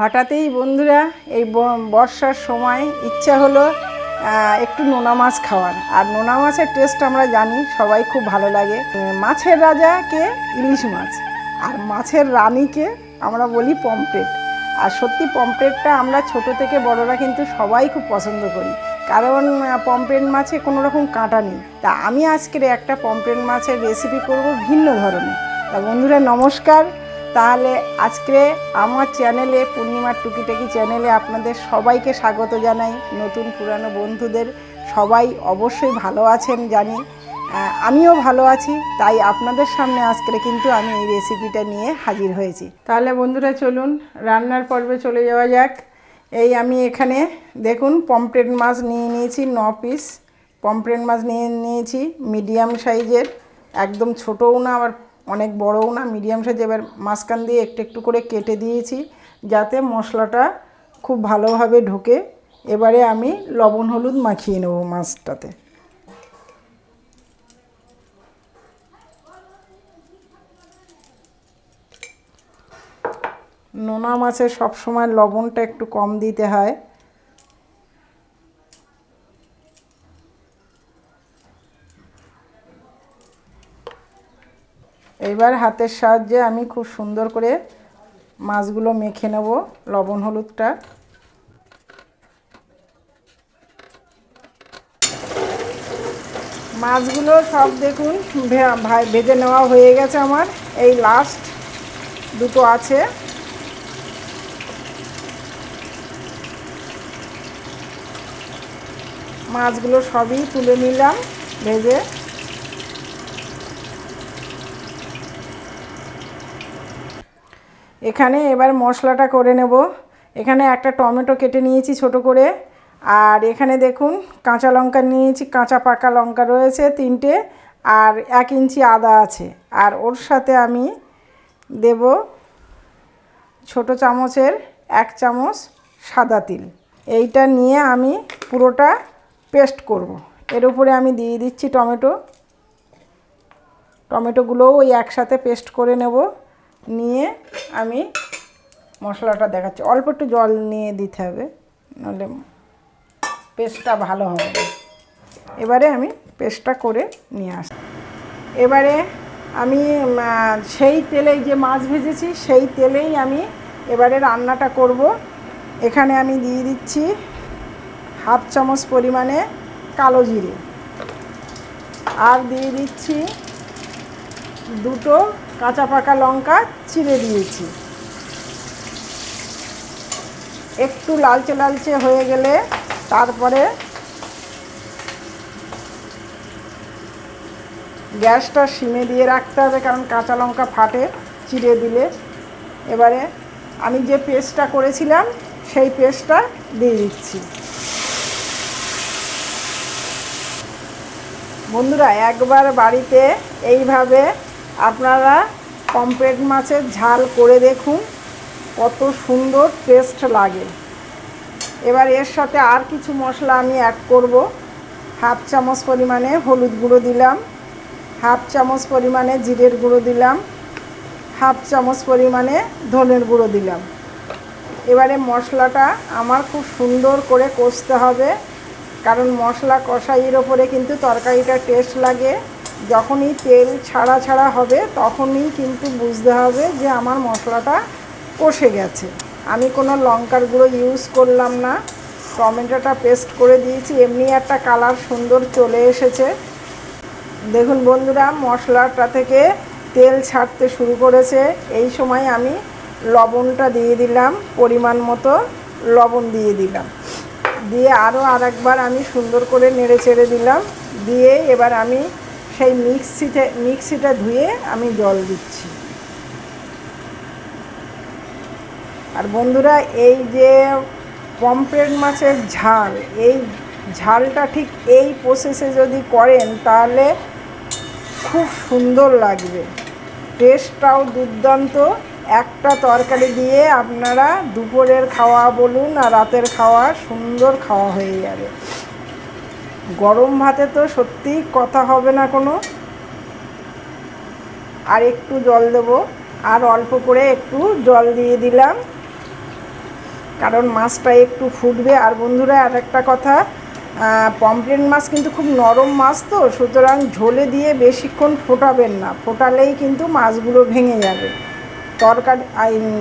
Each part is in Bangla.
হঠাৎই বন্ধুরা এই বর্ষার সময় ইচ্ছা হলো একটু নোনা মাছ খাওয়ার। আর নোনা মাছের টেস্ট আমরা জানি, সবাই খুব ভালো লাগে। মাছের রাজাকে ইলিশ মাছ, আর মাছের রানীকে আমরা বলি পমপ্লেট আর সত্যি পমপ্লেটটা আমরা ছোট থেকে বড়রা কিন্তু সবাই খুব পছন্দ করি। কারণ পমপ্লেট মাছে কোনো রকম কাঁটা নেই। তা আমি আজকের একটা পমপ্লেট মাছের রেসিপি করব ভিন্ন ধরনের। তা বন্ধুরা নমস্কার তাহলে আজকে আমার চ্যানেলে, পূর্ণিমার টুকিটাকি চ্যানেলে আপনাদের সবাইকে স্বাগত জানাই, নতুন পুরানো বন্ধুদের। সবাই অবশ্যই ভালো আছেন জানি আমিও ভালো আছি, তাই আপনাদের সামনে আজকে কিন্তু আমি এই রেসিপিটা নিয়ে হাজির হয়েছি। তাহলে বন্ধুরা চলুন, রান্নার পর্বে চলে যাওয়া যাক। এই আমি এখানে দেখুন পমপ্লেট মাছ নিয়ে নিয়েছি, ন পিস পমপ্লেট মাছ নিয়ে নিয়েছি মিডিয়াম সাইজের একদম ছোটও না, আবার অনেক বড়ও না মিডিয়াম সাইজ এবার মাঝখান দিয়ে একটু একটু করে কেটে দিয়েছি যাতে মশলাটা খুব ভালোভাবে ঢোকে। এবারে আমি লবণ, হলুদ মাখিয়ে নেব মাছটাতে। নোনা মাছে সবসময় লবণটা একটু কম দিতে হয়। এইবার হাতের সাহায্যে আমি খুব সুন্দর করে মাছগুলো মেখে নেব লবণ হলুদটা। মাছগুলো সব দেখুন ভেজে নেওয়া হয়ে গেছে আমার। এই লাস্ট দুটো আছে। মাছগুলো সবই তুলে নিলাম ভেজে। এখানে এবার মশলাটা করে নেব। এখানে একটা টমেটো কেটে নিয়েছি ছোট করে। আর এখানে দেখুন, কাঁচা লঙ্কা নিয়েছি, কাঁচা পাকা লঙ্কা রয়েছে তিনটে, আর এক ইঞ্চি আদা আছে। আর ওর সাথে আমি দেব ছোট চামচের এক চামচ সাদা তিল। এইটা নিয়ে আমি পুরোটা পেস্ট করব। এর উপরে আমি দিয়ে দিচ্ছি টমেটো। টমেটোগুলোও ওই একসাথে পেস্ট করে নেব। নিয়ে আমি মশলাটা দেখাচ্ছি। অল্প একটু জল নিয়ে দিতে হবে, নাহলে পেস্টটা ভালো হবে। এবারে আমি পেস্টটা করে নিয়ে আসি এবারে আমি সেই তেলেই যে মাছ ভেজেছি, সেই তেলেই আমি এবারে রান্নাটা করব। এখানে আমি দিয়ে দিচ্ছি হাফ চামচ পরিমাণে কালো জিরে। আর দিয়ে দিচ্ছি দুটো কাঁচা পাকা লঙ্কা ছিঁড়ে দিয়েছি। একটু লালচে লালচে হয়ে গেলে তারপরে গ্যাসটা সিমে দিয়ে রাখতে হবে, কারণ কাঁচা লঙ্কা ফাটে চিড়ে দিলে। এবারে আমি যে পেস্টটা করেছিলাম, সেই পেস্টটা দিয়ে দিচ্ছি। বন্ধুরা, একবার বাড়িতে এইভাবে আপনারা পমপ্লেট মাছের ঝাল করে দেখুন, কত সুন্দর টেস্ট লাগে। এবার এর সাথে আর কিছু মশলা আমি অ্যাড করব। হাফ চামচ পরিমাণে হলুদ গুঁড়ো দিলাম, হাফ চামচ পরিমাণে জিরের গুঁড়ো দিলাম, হাফ চামচ পরিমাণে ধনের গুঁড়ো দিলাম। এবারে মশলাটা আমার খুব সুন্দর করে কষতে হবে, কারণ মশলা কষাইয়ের ওপরে কিন্তু তরকারিটা টেস্ট লাগে। যখনই তেল ছাড়া ছাড়া হবে, তখনই কিন্তু বুঝতে হবে যে আমার মশলাটা কষে গেছে। আমি কোনো লঙ্কার গুঁড়ো ইউজ করলাম না। টমেটোটা পেস্ট করে দিয়েছি। এমনি একটা কালার সুন্দর চলে এসেছে। দেখুন বন্ধুরা, মশলাটা থেকে তেল ছাড়তে শুরু করেছে। এই সময় আমি লবণটা দিয়ে দিলাম, পরিমাণ মতো লবণ দিয়ে দিলাম। দিয়ে আরও আরেকবার আমি সুন্দর করে নেড়ে চেড়ে দিলাম। দিয়ে এবার আমি সেই মিক্সিতে মিক্সিটা ধুয়ে আমি জল দিচ্ছি। আর বন্ধুরা, এই যে পমপ্লেট মাছের ঝাল, এই ঝালটা ঠিক এই প্রসেসে যদি করেন, তাহলে খুব সুন্দর লাগবে। টেস্টটাও দুর্দান্ত। একটা তরকারি দিয়ে আপনারা দুপুরের খাওয়া বলুন আর রাতের খাওয়া সুন্দর খাওয়া হয়ে যাবে। গরম ভাতে তো সত্যি কথা হবে না কোনো। আর একটু জল দেব। আর অল্প করে একটু জল দিয়ে দিলাম। কারণ মাছটা একটু ফুটবে। আর বন্ধুরা, আর একটা কথা পমফ্রেট মাছ কিন্তু খুব নরম মাছ তো, সুতরাং ঝোলে দিয়ে বেশিক্ষণ ফোটাবেন না। ফোটালেই কিন্তু মাছগুলো ভেঙে যাবে। তরকারি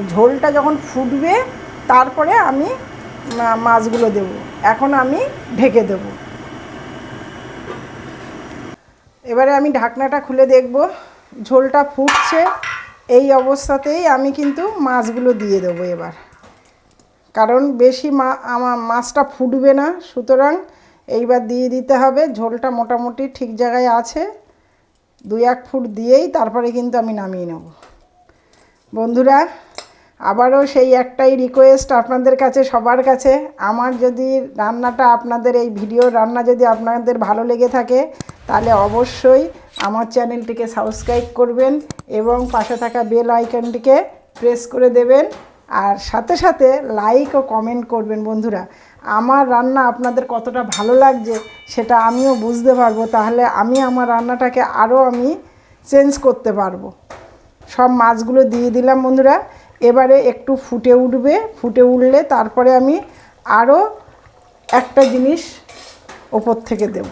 ঝোলটা যখন ফুটবে, তারপরে আমি মাছগুলো দেব। এখন আমি ঢেকে দেব। এবারে আমি ঢাকনাটা খুলে দেখব। ঝোলটা ফুটছে। এই অবস্থাতেই আমি কিন্তু মাছগুলো দিয়ে দেবো এবার। কারণ বেশি মা আমার মাছটা ফুটবে না। সুতরাং এইবার দিয়ে দিতে হবে। ঝোলটা মোটামুটি ঠিক জায়গায় আছে। দুই, এক ফুট দিয়েই তারপরে কিন্তু আমি নামিয়ে নেব। বন্ধুরা, আবারও সেই একটাই রিকোয়েস্ট আপনাদের কাছে, সবার কাছে। আমার যদি রান্নাটা, আপনাদের এই ভিডিও রান্না যদি আপনাদের ভালো লেগে থাকে তাহলে অবশ্যই আমার চ্যানেলটিকে সাবস্ক্রাইব করবেন এবং পাশে থাকা বেল আইকনটিকে প্রেস করে দেবেন। আর সাথে সাথে লাইক ও কমেন্ট করবেন বন্ধুরা। আমার রান্না আপনাদের কতটা ভালো লাগছে সেটা আমিও বুঝতে পারব। তাহলে আমি আমার রান্নাটাকে আরও আমি চেঞ্জ করতে পারব। সব মাছগুলো দিয়ে দিলাম বন্ধুরা। এবারে একটু ফুটে উঠবে। ফুটে উঠলে তারপরে আমি আরও একটা জিনিস ওপর থেকে দেব।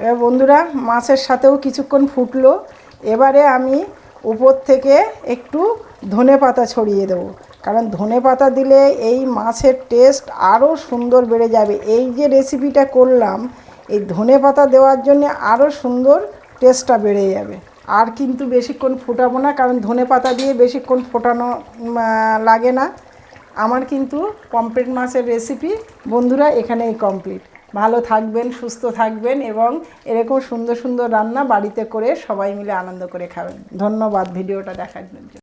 এবার বন্ধুরা, মাছের সাথেও কিছুক্ষণ ফুটলো। এবারে আমি উপর থেকে একটু ধনে পাতা ছড়িয়ে দেবো। কারণ ধনে পাতা দিলে এই মাছের টেস্ট আরও সুন্দর বেড়ে যাবে। এই যে রেসিপিটা করলাম, এই ধনে পাতা দেওয়ার জন্য আরও সুন্দর টেস্টটা বেড়ে যাবে। আর কিন্তু বেশিক্ষণ ফোটাবো না, কারণ ধনে পাতা দিয়ে বেশিক্ষণ ফোটানো লাগে না। আমার কিন্তু পমফ্রেট মাছের রেসিপি বন্ধুরা এখানেই কমপ্লিট ভালো থাকবেন, সুস্থ থাকবেন এবং এরকম সুন্দর সুন্দর রান্না বাড়িতে করে সবাই মিলে আনন্দ করে খাবেন। ধন্যবাদ ভিডিওটা দেখার জন্য।